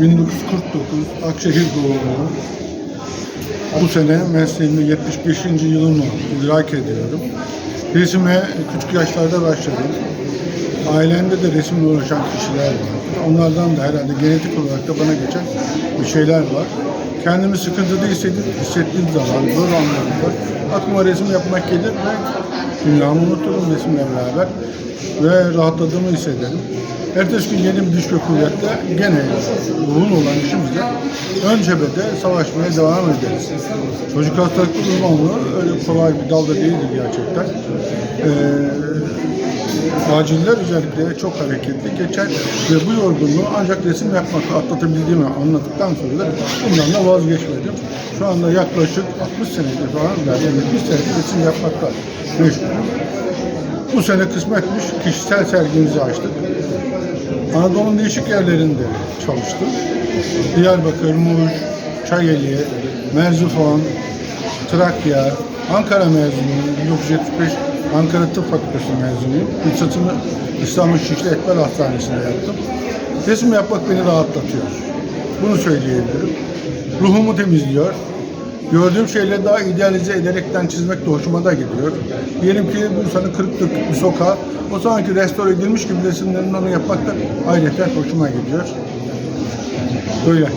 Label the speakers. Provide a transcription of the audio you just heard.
Speaker 1: 1949 Akşehir doğumluyum. Bu sene mesleğimde 75. yılımı idrak ediyorum. Resime küçük yaşlarda başladım. Ailemde de resimle uğraşan kişiler var. Onlardan da herhalde genetik olarak da bana geçen bir şeyler var. Kendimi sıkıntıda hissedip, hissettiğim zaman, zor anlarında aklıma resim yapmak gelir ve dünyamı unuturum resimle beraber ve rahatladığımı hissederim. Ertesi gün yeni güç ve kuvvetle gene ruhun olan işimizle ön cephede savaşmaya devam ederiz. Çocuk hastalıklı uzmanlığı öyle kolay bir dalda değildir gerçekten. Ee, aciller özellikle çok hareketli geçer ve bu yorgunluğu ancak resim yapmakla atlatabildiğimi anlattıktan sonra da bundan da vazgeçmedim. Şu anda yaklaşık 60 senedir falan, yani 70 senedir resim yapmakla meşgulüm. Bu sene kısmetmiş kişisel sergimizi açtık. Anadolu'nun değişik yerlerinde çalıştım. Diyarbakır, Muş, Çayeli, Merzifon, Trakya, Ankara mezunuyum. 1975 Ankara Tıp Fakültesi mezunuyum. İhtisasımı İstanbul Şişli Etbel Hastanesi'nde yaptım. Resim yapmak beni rahatlatıyor. Bunu söyleyebilirim. Ruhumu temizliyor. Gördüğüm şeyleri daha idealize ederekten çizmek de hoşuma da gidiyor. Diyelim ki Bursa'nın kırık dökük bir sokağı, o zamanki restore edilmiş gibi resimlerini onu yapmak da ayrıca hoşuma gidiyor. Böyle.